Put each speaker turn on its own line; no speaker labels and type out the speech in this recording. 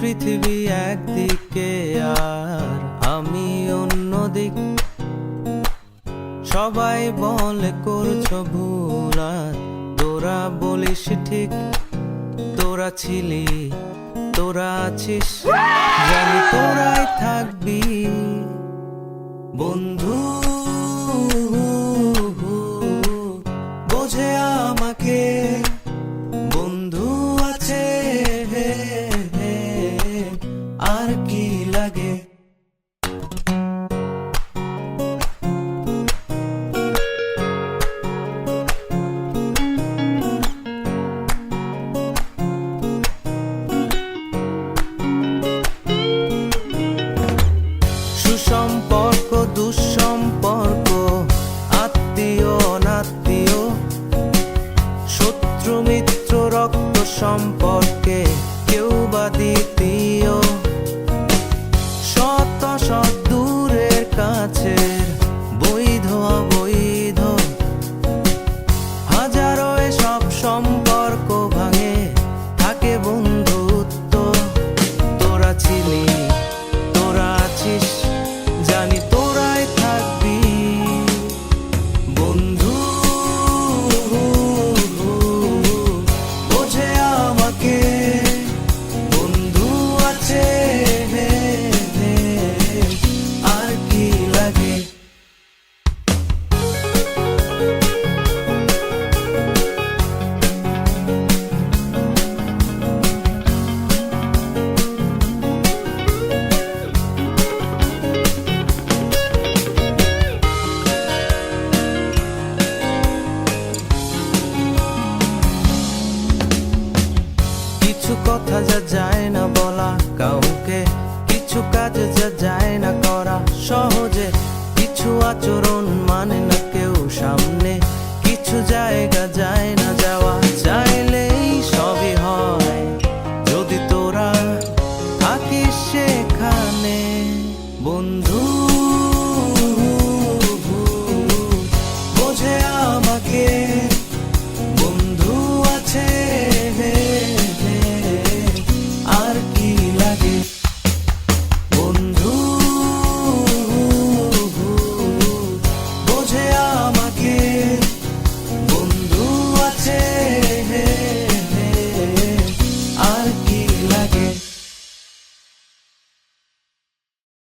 পৃথিবী একদিকে আর আমি অন্যদিক সবাই বলে, করছ ভুল তোরা বলিস ঠিক। তোরা ছিলি, তোরা আছিস। জানি তোরাই থাকবি। বন্ধু রক্ত সম্পর্কে কেউ বা দ্বিতীয় শত শত দূরের কাছের কথা যা যায় না বলা কাউকে